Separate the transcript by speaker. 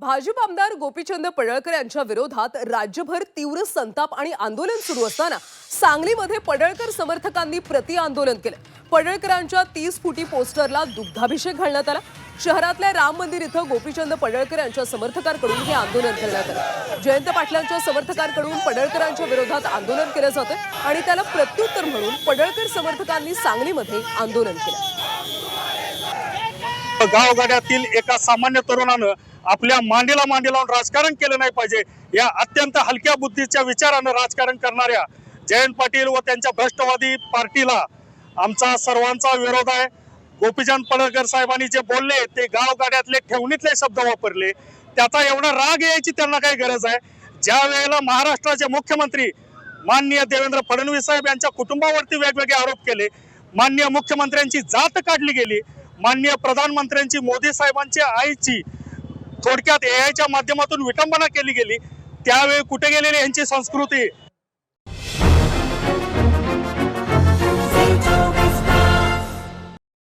Speaker 1: भाजप आमदार गोपीचंद पडळकर यांच्या विरोधात राज्यभर तीव्र संताप आणि आंदोलन सुरू असताना सांगलीमध्ये पडळकर समर्थकांनी प्रति आंदोलन केलं. पडळकरांच्या तीस फुटी पोस्टरला दुग्धाभिषेक घालण्यात आला. शहरातल्या राम मंदिर इथं गोपीचंद पडळकर यांच्या समर्थकांकडून हे आंदोलन करण्यात आलं. जयंत पाटलांच्या समर्थकांकडून पडळकरांच्या विरोधात आंदोलन केलं जातं आणि त्याला प्रत्युत्तर म्हणून पडळकर समर्थकांनी सांगलीमध्ये आंदोलन केलं.
Speaker 2: गावगाड्यातील एका सामान्य तरुणानं आपल्या मांडीला मांडी लावून राजकारण केलं नाही पाहिजे. या अत्यंत हलक्या बुद्धीच्या विचारानं राजकारण करणाऱ्या जयंत पाटील व त्यांच्या भ्रष्टवादी पार्टीला आमचा सर्वांचा विरोध आहे. गोपीचंद पडळकर साहेबांनी जे बोलले ते गावगाड्यातले ठेवणीतले शब्द वापरले. त्याचा एवढा राग यायची त्यांना काय गरज आहे. ज्या वेळेला महाराष्ट्राचे मुख्यमंत्री माननीय देवेंद्र फडणवीस साहेब यांच्या कुटुंबावरती वेगवेगळे आरोप केले माननीय मुख्यमंत्र्यांची जात काढली गेली माननीय प्रधानमंत्र्यांची मोदी साहेबांच्या आईची थोडक्यात एआयच्या माध्यमातून विटंबना केली गेली. त्यावेळी कुठे गेलेली यांची संस्कृती?